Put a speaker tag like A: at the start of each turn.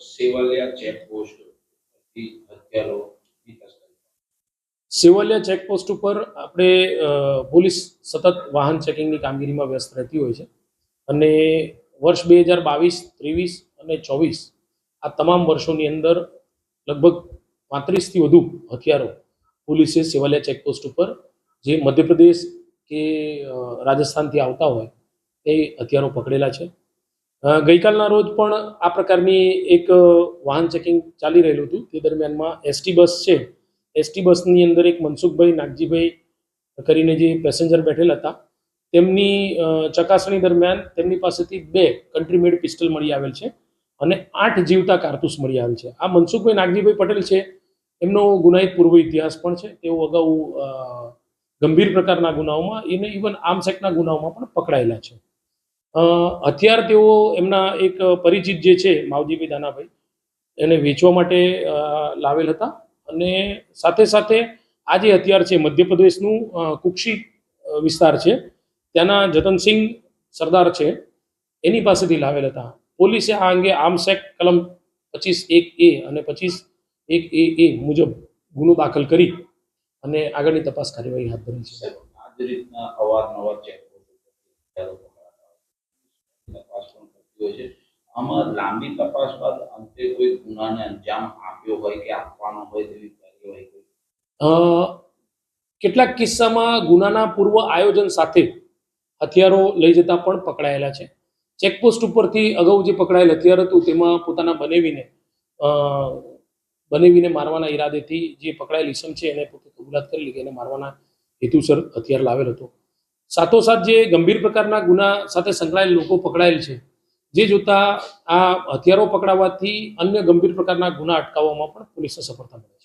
A: Sevaliya ચેકપોસ્ટથી હત્યારોની તસ્કરી
B: સેવલિયા checkpost ઉપર આપણે police સતત વાહન ચેકિંગની કામગીરીમાં વ્યસ્ત રહેતી હોય છે. અને વર્ષ બે હજાર બાવીસ ત્રેવીસ અને ચોવીસ આ તમામ વર્ષોની અંદર લગભગ પાંત્રીસથી વધુ હથિયારો પોલીસે સેવાલિયા ચેકપોસ્ટ ઉપર જે મધ્યપ્રદેશ કે રાજસ્થાનથી આવતા હોય તે હથિયારો પકડેલા છે. ગઈકાલના રોજ પણ આ પ્રકારની એક વાહન ચેકિંગ ચાલી રહેલું હતું. તે દરમિયાનમાં એસટી બસ છે. એસટી બસની અંદર એક મનસુખભાઈ નાગજીભાઈ કરીને જે પેસેન્જર બેઠેલ હતા, તેમની ચકાસણી દરમિયાન તેમની પાસેથી બે કન્ટ્રી મેડ પિસ્ટલ મળી આવેલ છે અને આઠ જીવતા કારતૂસ મળી આવેલ છે. આ મનસુખભાઈ નાગજીભાઈ પટેલ છે. એમનો ગુનાહિત પૂર્વ ઇતિહાસ પણ છે. તેઓ અગાઉ ગંભીર પ્રકારના ગુનાઓમાં, એને ઇવન આર્મ્સ ગુનાઓમાં પણ પકડાયેલા છે. અત્યાર તેઓ એમના એક પરિચિત જે છે, માવજીભાઈ દાનાભાઈ, એને વેચવા માટે લાવેલ હતા અને સાથે સાથે આ જે હથિયાર છે, મધ્યપ્રદેશનું કુક્ષી વિસ્તાર છે, ત્યાંના જતનસિંહ સરદાર છે, એની પાસેથી લાવેલ હતા. પોલીસે આ અંગે આર્મ્સ કલમ પચીસ એક એ અને પચીસ એક એ એ મુજબ ગુનો દાખલ કરી અને આગળની તપાસ કાર્યવાહી હાથ ધરી છે.
A: આ રીતના અવારનવાર આમાં લાંબી તપાસ બાદ અંતે કોઈ ગુનાને અંજામ આપ્યો હોય કે આપવાનો હોય તેવી કાર્યવાહી
B: કેટલાક કિસ્સામાં ગુનાના પૂર્વ આયોજન સાથે હથિયારો લઈ જતા પણ પકડાયેલા છે. ચેકપોસ્ટ ઉપરથી અગાઉ જે પકડાયેલ હથિયાર હતું તેમાં પોતાના બનેવીને બનેવીને મારવાના ઈરાદેથી જે પકડાયેલ ઇસમ છે એને પોતે કબૂલાત કરેલી કે એને મારવાના હેતુસર હથિયાર લાવેલ હતો. સાથોસાથ જે ગંભીર પ્રકારના ગુના સાથે સંકળાયેલ લોકો પકડાયેલ છે, જે જોતા આ હથિયારો પકડાવવાથી અન્ય ગંભીર પ્રકારના ગુના અટકાવવામાં પણ પોલીસને સફળતા મળે.